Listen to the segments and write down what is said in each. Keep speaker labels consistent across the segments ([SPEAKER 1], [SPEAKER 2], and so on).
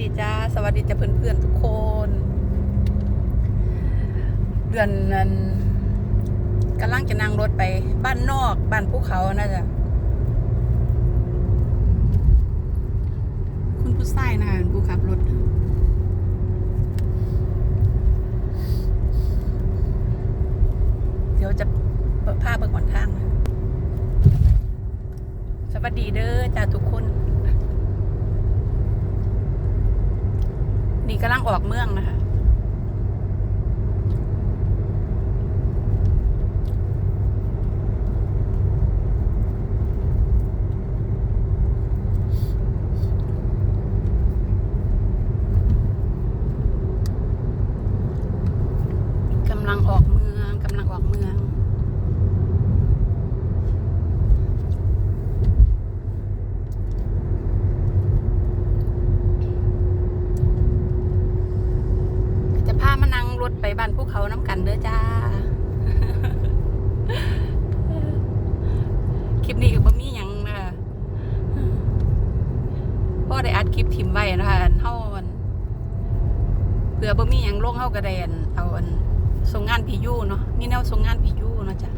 [SPEAKER 1] ดีจ้า สวัสดีจ้าเพื่อนๆทุกคน เดือนนั้นกำลังจะนั่งรถไปบ้านนอก บ้านภูเขานะจ๊ะคุณผู้ชายนะผู้ขับรถเดี๋ยวจะผ้าเปิดขอนทาง สวัสดีเด้อจ้าทุกคน นี้กำลังออกเมืองนะคะ กำลังออกเมือง กำลังออกเมือง จะพามานั่งรถไปบ้านภูเขาน้ำกันเด้อจ้า คลิปนี้ก็บ่มีหยังนะคะพ่อได้อัดคลิปทิมไว้นะคะเฮาอันเผื่อบ่มีหยังลงเฮาก็ได้อันเอาอันส่งงานพียูเนาะมีแนวส่งงานพียูเนาะจ้ะ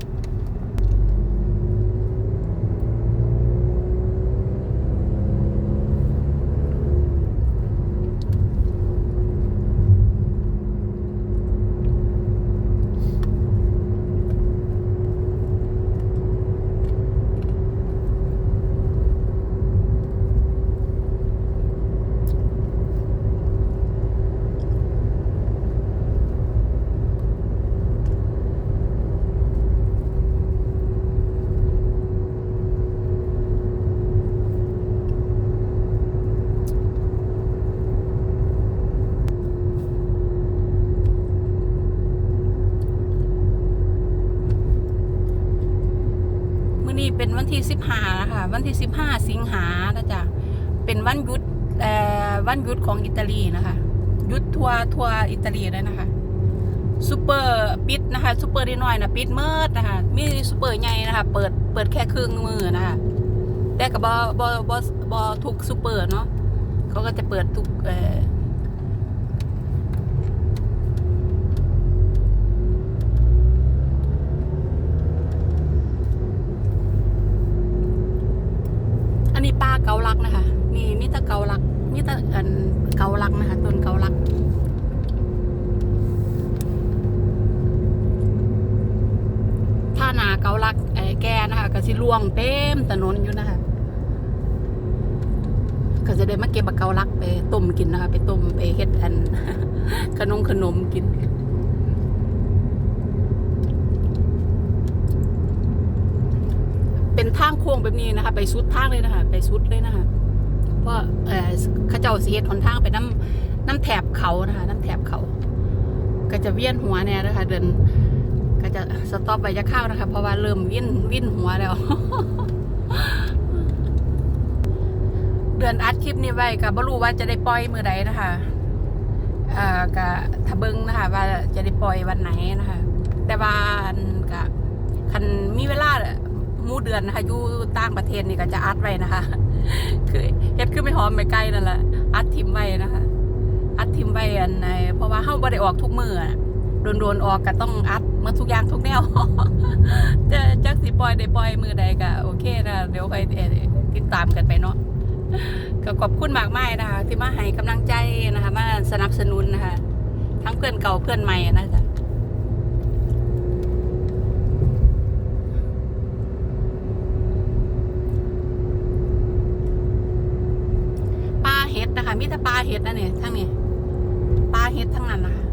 [SPEAKER 1] บห้านะคะวันที่สิบห้าสิงหานะจ๊ะเป็นวันหยุดวันหยุดของอิตาลีนะคะหยุดทัวร์ทัวร์อิตาลีเลยนะคะซูเปอร์ปิดนะคะซูเปอร์น้อยนะปิดเมิดนะคะมีซูเปอร์ใหญ่นะคะ เปิดเปิดแค่ครึ่งมือนะคะแต่กับบอบอบอบอทุกซูเปอร์เนาะเขาก็จะเปิดทุกเอ่อ อันนี้ปลาเกาลักนะคะ นี่มีแต่เกาลักมีแต่อันเกาลักนะคะต้นเกาลัก ถ้าหนาเกาลักไอ้แกนะคะก็สิล่ วงเต็มถนนอยู่นะคะก็จะได้มาเก็บบักเกาลักไปต้มกินนะคะ ไปต้มไปเฮ็ดอันขนมขนมกินเป็นทางโค้งแบบนี้นะคะ ไปสุดทางเลยนะคะไปสุดเลยนะคะเพราะเออข้าเจ้าเสียหนทางไปน้ำน้ำแถบเขานะคะ น้ำแถบเขา ก็จะเวียนหัวเนี่ยนะคะ เดิน ก็จะสต็อปไปจะเข้านะคะ เพราะว่าเริ่มวิ่นวิ่นหัวแล้ว เดือนอัดคลิปนี้ไว้กับบรู้ว่าจะได้ปล่อยมือใดนะคะอ่ากับทะเบิงนะคะ ว่าจะได้ปล่อยวันไหนนะคะ แต่ว่ากับคันมีเวลาหมู่เดือนนะคะอยู่ต่างประเทศนี่ก็จะอัดไว้นะคะ คือเฮ็ดขึ้นไม่หอมไม่ใกล้นั่นแหละอัดทิมไว้นะคะ อัดทิมไว้อันในเพราะว่าเฮาบ่ได้ออกทุกมือ โดนๆออกก็ต้องอัดมาทุกอย่างทุกแนวจะจักสิปล่อยได้ปล่อยมือใดก็โอเคนะเดี๋ยวไปติดตามกันไปเนาะก็ขอบคุณมากมายนะคะที่มาให้กำลังใจนะคะมาสนับสนุนนะคะทั้งเพื่อนเก่าเพื่อนใหม่นะจ๊ะปลาเห็ดนะคะมีแต่ปลาเห็ดนะเนี่ยทั้งนี้ปลาเห็ดทั้งนั้นนะคะ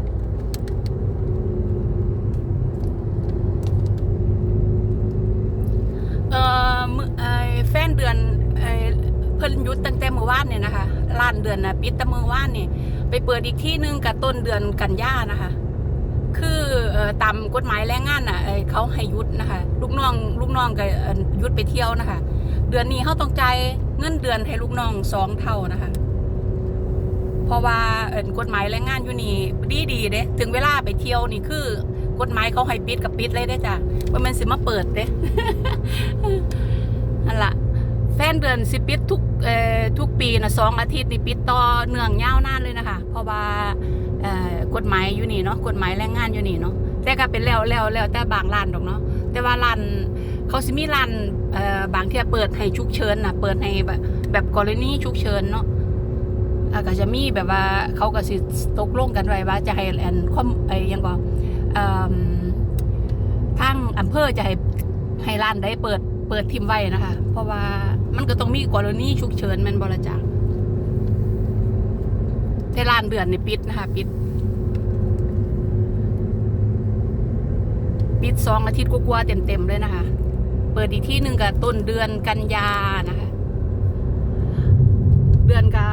[SPEAKER 1] เอ่อมื้อเอ่อแฟนเดือนเอ่อเพิ่นยุดตั้งแต่เมื่อวานเนี่ยนะคะล้านเดือนนะปิดแต่เมื่อวานนี่ไปเปิดอีกที่หนึงกับต้นเดือนกันยานะคะ คือตามกฎหมายแรงงานน่ะเขาให้ยุดนะคะ ลูกน้อง ลูกน้องก็ยุดไปเที่ยวนะคะ เดือนนี้เขาต้องใจเงินเดือนให้ลูกน้องสองเท่านะคะ เพราะว่าเอกฎหมายแรงงานอยู่นี่ดีดีเด้ถึงเวลาไปเที่ยวนี่คือกฎหมายเขาให้ปิดกับปิดเลยได้จ้ะว่ามันสิมาเปิดเด้นั่นละ เดือนสิปิดทุกเอ่อทุกปีนะสองอาทิตย์นี่ปิดต่อเนื่องยาวนานเลยนะคะ เพราะว่าเอ่อกฎหมายอยู่นี่เนาะกฎหมายแรงงานอยู่นี่เนาะแต่ก็เป็นแล้วแล้วแล้วแต่บางร้านดอกเนาะแต่ว่าร้านเขาสิมีร้านเอ่อบางที่เปิดให้ฉุกเฉินนะเปิดให้แบบแบบกรณีฉุกเฉินเนาะแล้วก็จะมีแบบว่าเขาก็สิตกลงกันไว้ว่าจะให้แอนข้อมไอ้ยังก็เอิ่มทางอำเภอจะให้ให้ร้านได้เปิดเปิดทิมไว้นะคะ เพราะว่า มันก็ต้องมีกรณีฉุกเฉินมันบริจากแต่ร้านเดือนนี่ปิดนะคะปิด ปิดสองอาทิตย์กว่าๆเต็มๆเลยนะคะ เปิดอีกที่หนึ่งกับต้นเดือนกันยานะคะ เดือนก็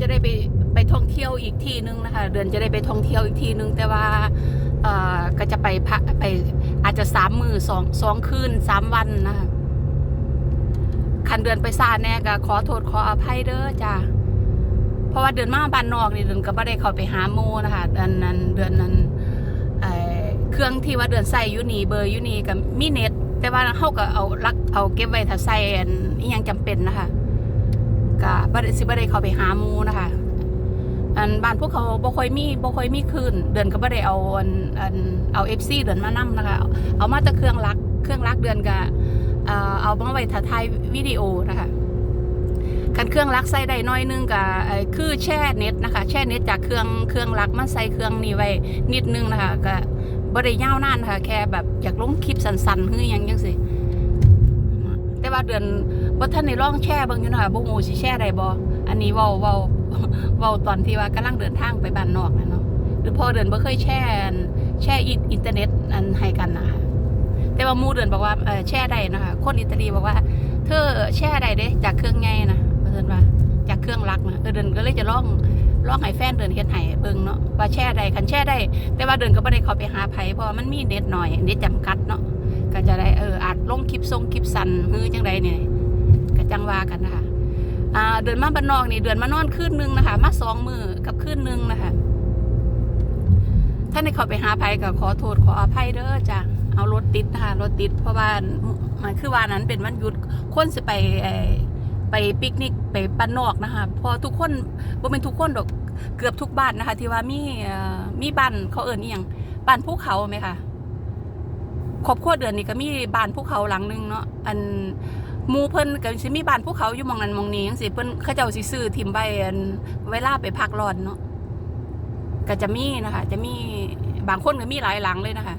[SPEAKER 1] จะได้ไปไปท่องเที่ยวอีกที่นึงนะคะ เดือนจะได้ไปท่องเที่ยวอีกที่นึง แต่ว่าเออก็จะไปพักไปอาจจะสามมือสองสองคืนสามวันนะคะ คันเดือนไปซาแน่ก็ขอโทษขออภัยเด้อจ้าเพราะว่าเดือนมาบ้านนอกนี่เดือนก็ไม่ได้เข้าไปหาโมนะคะเดือนนั้นเดือนนั้นเครื่องที่ว่าเดือนใส่ยูนีเบอร์ยูนีกับมีเน็ตแต่ว่าเขาก็เอาลักเอาเก็บไว้ถ้าใส่อันอหยังจำเป็นนะคะก็บ่ได้สิบ่ได้เข้าไปหาหมูนะคะอันบ้านพวกเขาบ่ค่อยมีบ่ค่อยมีคืนเดือนก็บ่ได้เอาอันอันเอา FC เดือนมานํนะคะ เอามาแต่เครื่องรักเครื่องรักเดือนก็ เอ่อเอามาไว้ถ่ายถ่ายวิดีโอนะคะคันเครื่องรักใส่ได้น้อยนึงก็เอ่อคือแช่เน็ตนะคะ แช่เน็ตจากเครื่องเครื่องรักมาใส่เครื่องนี้ไว้นิดนึงนะคะก็บ่ได้ยาวนานค่ะ แค่แบบอยากลงคลิปสั้นๆคือหยังจังซี่แต่ว่าเดือนบ่ท่านในร่องแช่บิ่งอยู่นะคะบ่ฮู้สิแช่ได้บ่อันนี้เว้าเว้าเว้าตอนที่ว่ากำลังเดินทางไปบ้านนอกนะเนาะหรือพอเดินบ่เคยแช่แช่อินอินเทอร์เน็ตอันให้กันนะคะ แต่ว่ามูเดินบอกว่าเออแช่ได้นะคะคนอิตาลีบอกว่า เธอแช่ได้เด้จากเครื่องใหญ่นะเพิ่นว่าจากเครื่องรักนะเออเดินก็เลยจะลองลองให้แฟนเดินเฮ็ดให้เบิ่งเนาะว่าแช่ได้คันแช่ได้ แต่ว่าเดินก็บ่ได้เข้าไปหาไผเพราะมันมีเน็ตหน่อยเน็ตจำกัดเนาะก็จะได้เอออาจลงคลิปทรงคลิปสั้นฮือจังไดเนี่ยก็จังว่ากันนะคะอ่าเดินมาบ้านนอกนี่เดือนมานอนคืนนึงนะคะ มาสองมือกับคืนนึงนะคะท่านในเขาไปหาภัยก็ขอโทษขออภัยเด้อจ้ะ เอารถติดนะคะรถติด เพราะว่ามันคือว่านั้นเป็นวันหยุดคนสิไปไปปิกนิกไปบ้านนอกนะคะพอทุกคนบ่เป็นทุกคนดอกเกือบทุกบ้านนะคะ ที่ว่ามีมีบ้านเขาเอิ้นอียังบ้านภูเขาไหมคะครอบครัวเดือนนี้ก็มีบ้านภูเขาหลังหนึงเนาะอันมูเพิ่นก็สิมีบ้านภูเขาอยู่มองนั้นมองนี้จังซี่เพิ่นเขาเจ้าสิซื้อทิมไว้อันเวลาไปพักร้อนเนาะก็จะมีนะคะ จะมีบางคนก็มีหลายหลังเลยนะคะ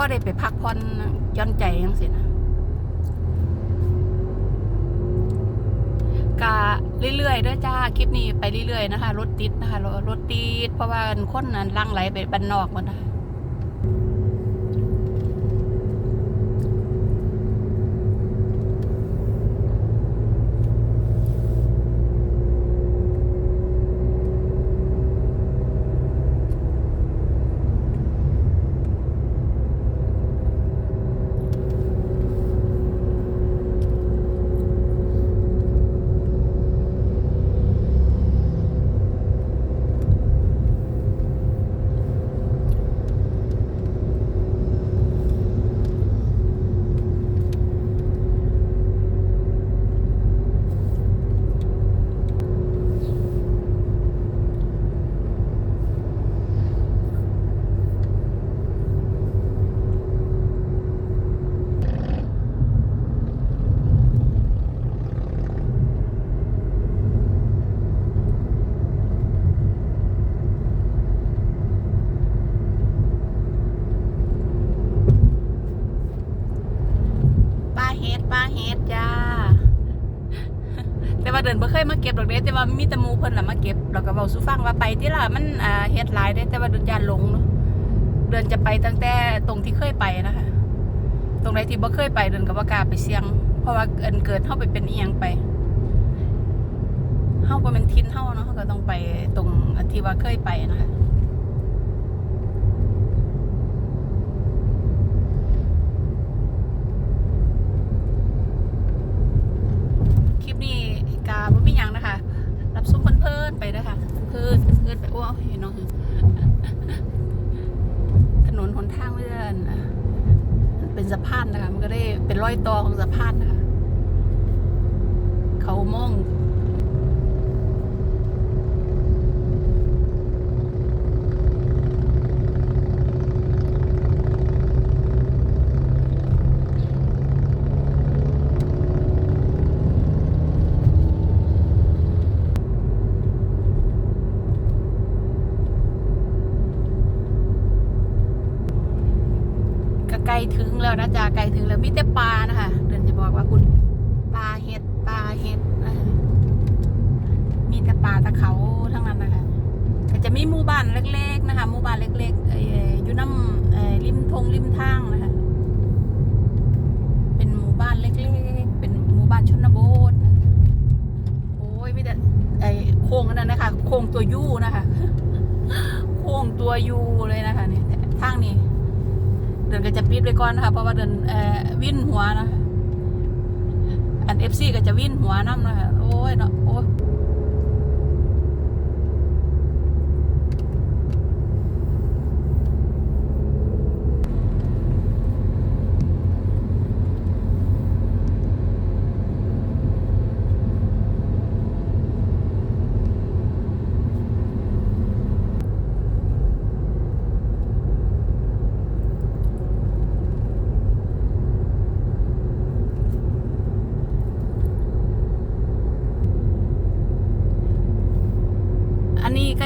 [SPEAKER 1] พ่อได้ไปพักผ่อนย้อนใจยังสินะก็เรื่อยๆด้วยจ้าคลิปนี้ไปเรื่อยๆนะคะรถติดนะคะรถติดเพราะว่าคนนั้นลังไหลไปบ้านนอกหมดนะคะ ป้าเฮ็ดป้าเฮ็ดจ้า แต่ว่าเดินบ่เคยมาเก็บ ดอกเด้แต่ว่ามีตะมูเพิ่นละมาเก็บเราก็เอาสู่ฟังว่าไปที่ละมันอ่าเฮ็ดหลายได้แต่ว่าดุนยานลงเนาะเดินจะไปตั้งแต่ตรงที่เคยไปนะคะ ตรงไหนที่บ่เคยไปเดินก็บ่กล้าไปเสี่ยง เพราะว่าเอินเกิดเฮาไปเป็นเอียงไปเฮาไปเป็นทินเฮาเนาะเฮาก็ต้องไปตรงที่ว่าเคยไปนะคะ คลิปนี้กาบ่มีหยังนะคะ รับซุ้มเพลินๆ ไปนะคะเพลินเพลินไปโอ้ยน้องถนนหนทางเลื่อนเป็นสะพานนะคะ มันก็ได้เป็นรอยต่อของสะพานนะคะ เขามอง ก็ใกล้ ถึงแล้วนะจ๊ะใกล้ถึงแล้วมีแต่ปลานะคะเดินจะบอกว่าคุณปลาเห็ดปลาเห็ดมีแต่ปลาตะเขาทั้งนั้นนะคะก็จะมีหมู่บ้านเล็ก ๆ นะคะหมู่บ้านเล็กๆอยู่น้ำริมทงริมทางนะคะ เป็นหมู่บ้านเล็ก ๆ เป็นหมู่บ้านชนบทโอ้ยมีแต่ไอ้โค้งนนั้นนะคะโค้งตัวยูนะคะโค้งตัวยูเลยนะคะเนี่ยทางนี้ เดินก็จะปิดไปก่อนนะคะเพราะว่าเดินเอ่อวิ่นหัวนะคะอันเอฟซีก็จะวิ่นหัวน้ำนะคะโอ้ยเนาะโอ้ย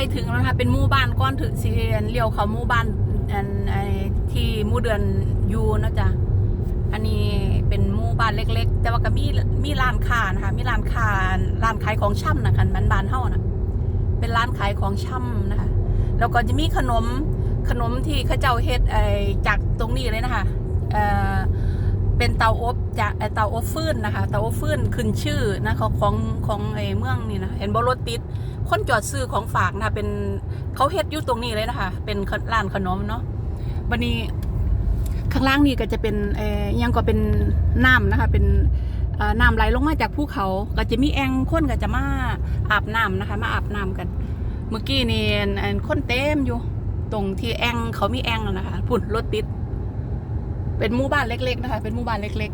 [SPEAKER 1] ล้ถึงแล้วนะคะเป็นหมู่บ้านก้อนถึงสีเลี้ยวเขาหมู่บ้านอันไอที่หมู่เดือนอยูนะจ๊ะอันนี้เป็นหมู่บ้านเล็ก ๆ แต่ว่าก็มีมีร้านค้านะคะมีร้านค้าร้านขายของช่ำนะคะมันบานเฮานะเป็นร้านขายของช่ำนะคะแล้วก็จะมีขนมขนมที่เขาเจ้าเฮ็ดไอจากตรงนี้เลยนะคะเอ่อเป็นเตาอบจากไอเตาอบฟืนนะคะเตาอบฟืนขึ้นชื่อนะของของของไอเมืองนี่นะเห็นบรถติด คนจอดซื้อของฝากนะเป็นเขาเฮ็ดอยู่ตรงนี้เลยนะคะ เป็นร้านขนมเนาะวันนี้ข้างล่างนี่ก็จะเป็นเอ่อยังก็เป็นน้ำนะคะ เป็นน้ำไหลลงมาจากภูเขา ก็จะมีแองคนก็จะมาอาบน้ำนะคะ มาอาบน้ำกัน เมื่อกี้นี่อันคนเต็มอยู่ ตรงที่แองเขามีแองแล้วนะคะพุ่นรถติด เป็นหมู่บ้านเล็ก ๆ นะคะ เป็นหมู่บ้านเล็ก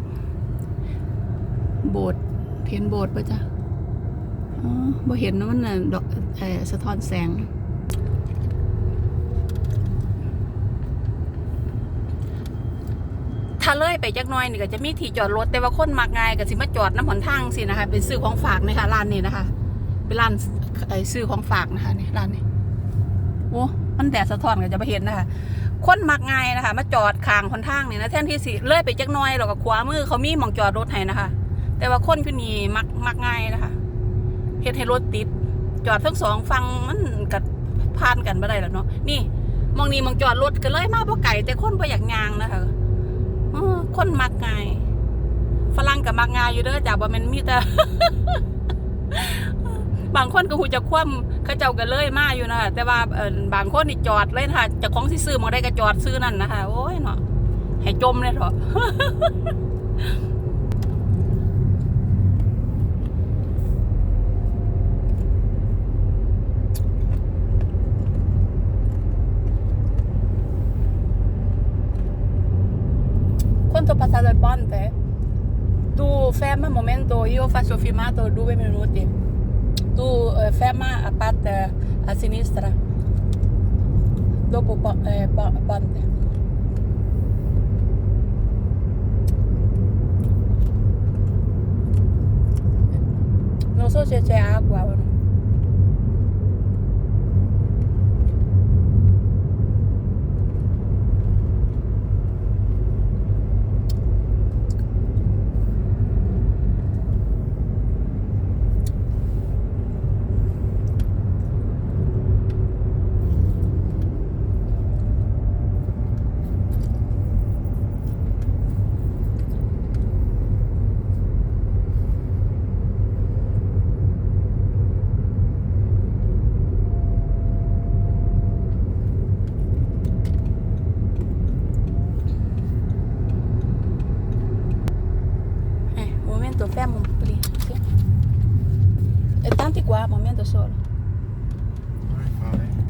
[SPEAKER 1] ๆ โบสถ์เห็นโบสถ์ปะจ๊ะ อ๋อบ่เห็นนะมันน่ะดอกสะท้อนแสง ถ้าเลยไปจักหน้อยนี่ก็จะมีที่จอดรถ แต่ว่าคนมักง่ายก็สิมาจอดน้ำหนทางสินะคะ เป็นซื้อของฝากนะคะร้านนี้นะคะ เป็นร้านไอ้ซื้อของฝากนะคะนี่ร้านนี้โอ้มันแดดสะท้อนก็จะไปเห็นนะคะ คนมักง่ายนะคะ มาจอดข้างคนทางเนี่ยนะแทนที่สิเลื่อยไปจักหน้อยเราก็ขวามือเขามีมองจอดรถให้นะคะ แต่ว่าคนคือนี่มักมักง่ายนะคะ เฮ็ดให้รถติด จอดทั้งสองฟังมันกัดพานกันไม่ได้แล้วเนาะนี่มองนี่มองจอดรถก็เลยมาเพราะไก่แต่คนบ่อยากยางนะคะอคนมักง่ายฝรั่งกับมักง่ายอยู่เด้อจ้าบ่แม่นมีแต่บางคนก็หูจะคว่ำเขาเจ้าก็เลยมาอยู่นะคะแต่ว่าเออบางคนนี่จอดเลยนะคะเจะของสิซื้อมองได้ก็จอดซื้อนั่นนะคะโอ้ยเนาะให้จมเลยเถอะ Tu ferma un momento, io faccio filmato due minuti. Tu eh, ferma a parte a sinistra. Dopo po- eh, po- ponte. Non so se c'è acqua o no.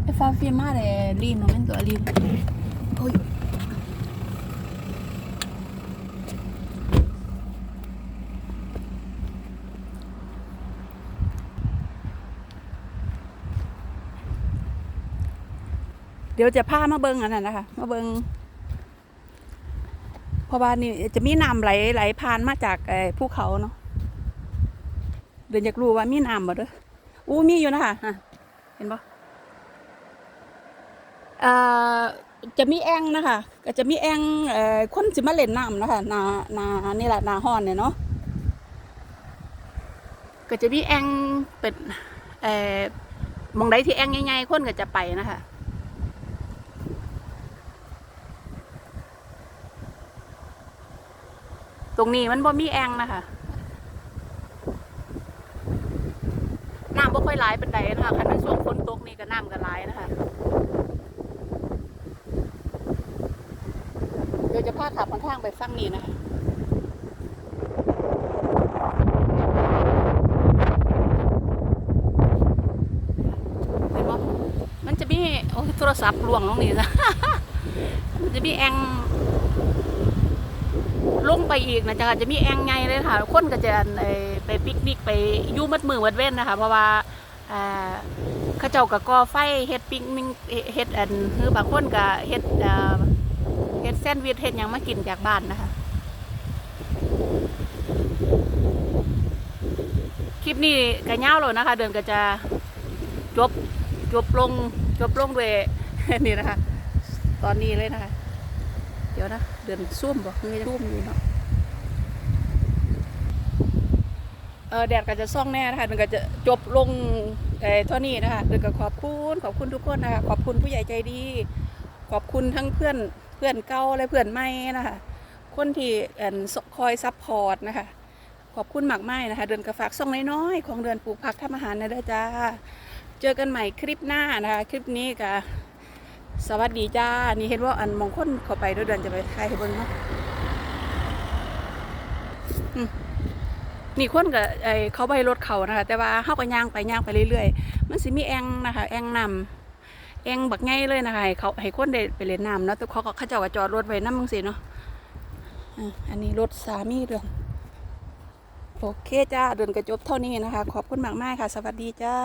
[SPEAKER 1] e fa firmare lì il momento da lì poi เดี๋ยวจะพามาเบิงอันนั้นนะคะ มาเบิงเพราะว่านี่จะมีน้ำไหลไหลผ่านมาจากไอ้ภูเขาเนาะเดี๋ยวอยากรู้ว่ามีน้ำบ่เด้ออู้มีอยู่นะคะเห็นปะ จะมีแอ่งนะคะก็จะมีแอ่งคนสิมาเล่นน้ำนะคะนานานี่แหละนาห้อนเนี่ยเนาะก็จะมีแอ่งเป็นเอ่อมองใดที่แอ่งใหญ่ๆคนก็จะไปนะคะตรงนี้มันบ่มีแองนะคะน้ำบ่ค่อยไหลายเป็นไดนะคะคันในช่วงฝนตกนี่ก็น้ำก็ไหลายนะคะ ดี๋ยวจะพาขับทางไปฟังนี้นะคะเห็นบ่มันจะมีโอ้โทรศัพท์ลวงลงนี่ซะมันจะมีแองลงไปอีกนะจ๊ะจะมีแองไงเลยค่ะ คนก็จะไปปิกนิกไปยู่มัดมือมัดเว้นนะคะ เพราะว่าอ่าเขจ้ากับกอไฟเฮ็ดปิกนิกเฮ็ดอันคือบางคนก็เฮ็ดอ่าเฮ็ด แซนด์วิชเฮ็ดยังมากินจากบ้านนะคะ คลิปนี้ก็ยาวแล้วนะคะ เดือนก็จะจบจบลงจบลงด้วยนี่นะคะ ตอนนี้เลยนะคะ เดี๋ยวนะเดือนซุ่มบอกเงยซุ่มอยู่เนาะเออแดดก็จะซ่องแน่นะคะมันก็จะจบลงเอ่อเท่านี้นะคะเดือนก็ขอบคุณขอบคุณทุกคนนะคะขอบคุณผู้ใหญ่ใจดี ขอบคุณทั้งเพื่อน เพื่อนเก่าและเพื่อนใหม่นะคะ คนที่คอยซัพพอร์ตนะคะ ขอบคุณมากมายนะคะ เดือนกระฝากซ่องน้อยๆของเดือนปลูกผักทำอาหารนะเด้อจ้าเจอกันใหม่คลิปหน้านะคะ คลิปนี้ก็สวัสดีจ้า นี่เห็นว่าอันมองคนเข้าไปด้วยเดือนจะไปถ่ายให้เบิ่งเนาะนี่คนกับไอเขาไปรถเขานะคะ แต่ว่าเขาก็ย่างไปย่างไปเรื่อยๆ มันสิมีแองนะคะ แองนำ แองบักไงเลยนะคะให้เขาให้คนได้ไปเล่นน้ำเนาะแต่เขาก็เขาเจ้าก็จอดรถไว้น้ำมังสิเนาะอันนี้รถสามีเดือนโอเคจ้าเดินกระจบเท่านี้นะคะ ขอบคุณมากมากค่ะ สวัสดีจ้า